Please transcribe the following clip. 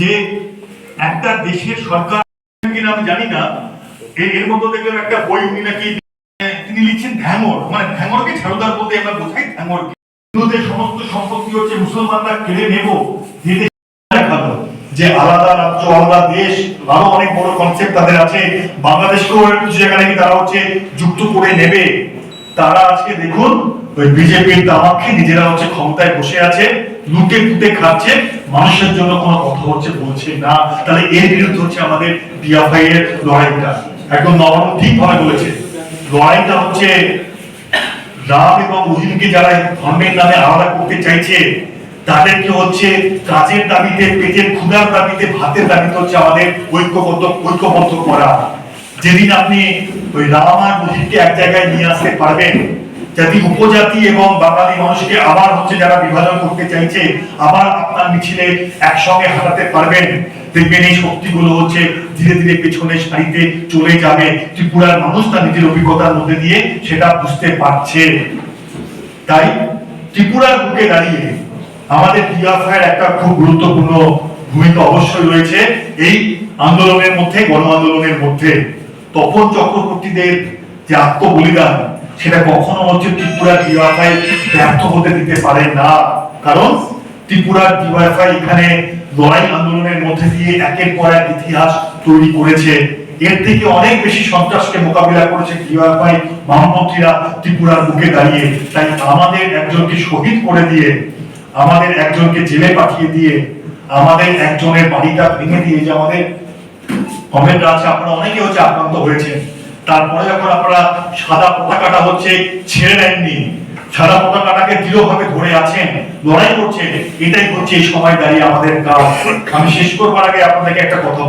যে একটা দেশের সরকার কিনা আমি জানি না। এর মধ্যে দেখলাম একটা বই উনি নাকি, তিনি লিখছেন ধ্যাঙর মানে ধ্যাঙরকে ছাড়ুদার বলতে আমরা বোঝাই ধ্যাঙর হিন্দুদের সমস্ত সম্পত্তি হচ্ছে মুসলমানরা কেড়ে নেব যেতে যে আলাদা রাজ্য, আলাদা দেশ, আরও অনেক বড় কনসেপ্ট তাদের আছে। বাংলাদেশকেও কিছু জায়গা নাকি তারা হচ্ছে যুক্ত করে নেবে। তারা আজকে দেখুন ওই বিজেপির দামাক্ষে নিজেরা হচ্ছে ক্ষমতায় বসে আছে, লুটে খাচ্ছে, মানুষের জন্য কোনো কথা হচ্ছে, বলছে না। তাহলে এর বিরুদ্ধে হচ্ছে আমাদের এর লড়াইটা। একদম বলেছে। লড়াইটা হচ্ছে রাম এবং যারা ধর্মের নামে আলাদা করতে চাইছে, তাদেরকে হচ্ছে কাজের দাবিতে, পেটের ক্ষুধার দাবিতে, ভাতের দাবিতে হচ্ছে আমাদের ঐক্যবদ্ধ ঐক্যবদ্ধ করা। যেদিন আপনি ওই রাম আর রহিমকে এক জায়গায় নিয়ে আসতে পারবেন জাতি, উপজাতি এবং বাঙালি মানুষকে আবার হচ্ছে যারা বিভাজন করতে চাইছে, আবার আপনার মিছিলে একসঙ্গে হাঁটাতে পারবেন। দেখবেন এই শক্তিগুলো হচ্ছে ধীরে ধীরে পেছনে সারিতে চলে যাবে। ত্রিপুরার মানুষ তার নিজের অভিজ্ঞতার মধ্যে দিয়ে সেটা বুঝতে পারছে। তাই ত্রিপুরার বুকে দাঁড়িয়ে আমাদের ডিআফআইয়ের একটা খুব গুরুত্বপূর্ণ ভূমিকা অবশ্যই রয়েছে এই আন্দোলনের মধ্যে, গণ আন্দোলনের মধ্যে। তপন চক্রবর্তীদের যে আত্মবলিদান সেটা কখনো হচ্ছে ত্রিপুরার ডিআফআই ব্যর্থ হতে দিতে পারে না। কারণ ত্রিপুরার ডিওয়াইফাই এখানে লড়াই আন্দোলনের মধ্যে দিয়ে একের পর এক ইতিহাস তৈরি করেছে। এর থেকে অনেক বেশি সন্ত্রাসকে মোকাবিলা করেছে ডিওয়াইফাই বামপন্থীরা ত্রিপুরার বুকে দাঁড়িয়ে। তাই আমাদের একজনকে শহীদ করে দিয়ে, আমাদের একজনকে জেলে পাঠিয়ে দিয়ে, আমাদের একজনের বাড়িটা ভেঙে দিয়ে যে আমাদের কমেন্ট আছে, আপনারা অনেকে হচ্ছে আক্রান্ত হয়েছে তারপরে যখন আপনারা সাদা পতাকাটা হচ্ছে ছেড়ে দেননি, সাদা পতাকাটাকে দৃঢ়ভাবে ধরে আছেন, লড়াই করছেন, এটাই হচ্ছে এই সময় দাঁড়িয়ে আমাদের কাজ। আমি শেষ করবার আগে আপনাদেরকে একটা কথা